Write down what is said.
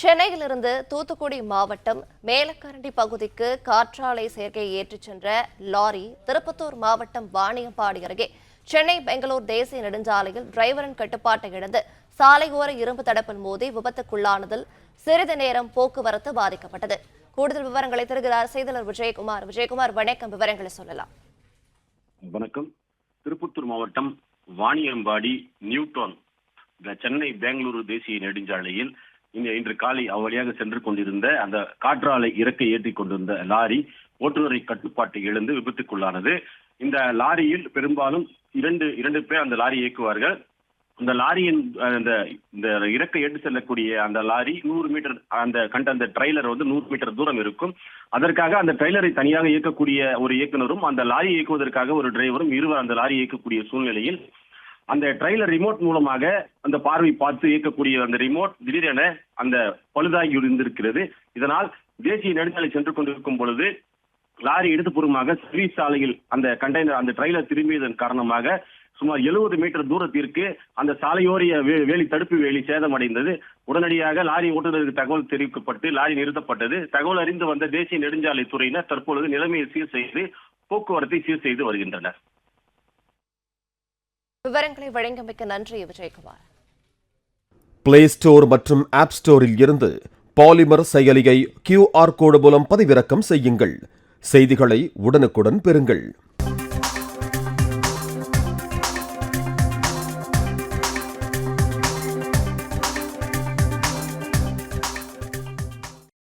சென்னையிலிருந்து தூத்துக்குடி மாவட்டம் மேலக்கரண்டி பகுதிக்கு காற்றாலை சேர்க்கை ஏற்றிச் சென்ற லாரி திருப்பத்தூர் மாவட்டம் வாணியம்பாடி அருகே சென்னை பெங்களூர் தேசிய நெடுஞ்சாலையில் டிரைவரின் கட்டுப்பாட்டை இழந்து சாலையோர இரும்பு தடப்பில் மோதி விபத்துக்குள்ளானதில் சிறிது நேரம் போக்குவரத்து பாதிக்கப்பட்டது. கூடுதல் விவரங்களை தருகிறார் செய்தியாளர் விஜயகுமார். விஜயகுமார் வணக்கம். விவரங்களை சொல்லலாம். வணக்கம். திருப்பத்தூர் மாவட்டம் வாணியம்பாடி நியூட்டான் சென்னை பெங்களூரு தேசிய நெடுஞ்சாலையில் இன்று காலை அவ்வழியாக சென்று கொண்டிருந்த அந்த காற்றாலை இறக்கை ஏற்றி கொண்டிருந்த லாரி ஓட்டுநரை கட்டுப்பாட்டை இழந்து விபத்துக்குள்ளானது. இந்த லாரியில் பெரும்பாலும் இரண்டு இரண்டு பேர் அந்த லாரி இயக்குவார்கள். அந்த லாரியின் அந்த இந்த இந்த இறக்கை ஏற்றி செல்லக்கூடிய அந்த லாரி நூறு மீட்டர் அந்த கண்ட அந்த ட்ரெய்லர் வந்து நூறு மீட்டர் தூரம் இருக்கும். அதற்காக அந்த ட்ரெய்லரை தனியாக இயக்கக்கூடிய ஒரு இயக்குனரும் அந்த லாரி இயக்குவதற்காக ஒரு டிரைவரும் இருவர் அந்த லாரி இயக்கக்கூடிய சூழ்நிலையில் அந்த ட்ரெயிலர் ரிமோட் மூலமாக அந்த பார்வை பார்த்து இயக்கக்கூடிய அந்த ரிமோட் திடீரென அந்த பழுதாகி இருந்திருக்கிறது இதனால் தேசிய நெடுஞ்சாலை சென்று கொண்டிருக்கும் பொழுது லாரி இடதுபுறமாக சர்வீஸ் சாலையில் அந்த கண்டெய்னர் அந்த ட்ரெயிலர் திரும்பியதன் காரணமாக சுமார் 70 மீட்டர் தூரத்திற்கு அந்த சாலையோரிய வே- வேலி தடுப்பு வேலி சேதமடைந்தது. உடனடியாக லாரி ஓட்டுநருக்கு தகவல் தெரிவிக்கப்பட்டு லாரி நிறுத்தப்பட்டது. தகவல் அறிந்து வந்த தேசிய நெடுஞ்சாலை துறையினர் தற்பொழுது நிலைமையை சீர் செய்து போக்குவரத்தை சீர் செய்து வருகின்றனர். விவரங்களை வழங்கியமைக்க நன்றி விஜயகுமார். பிளே ஸ்டோர் மற்றும் ஆப் ஸ்டோரில் இருந்து பாலிமர் செயலியை கியூஆர் கோடு மூலம் பதிவிறக்கம் செய்யுங்கள். செய்திகளை உடனுக்குடன் பெறுங்கள்.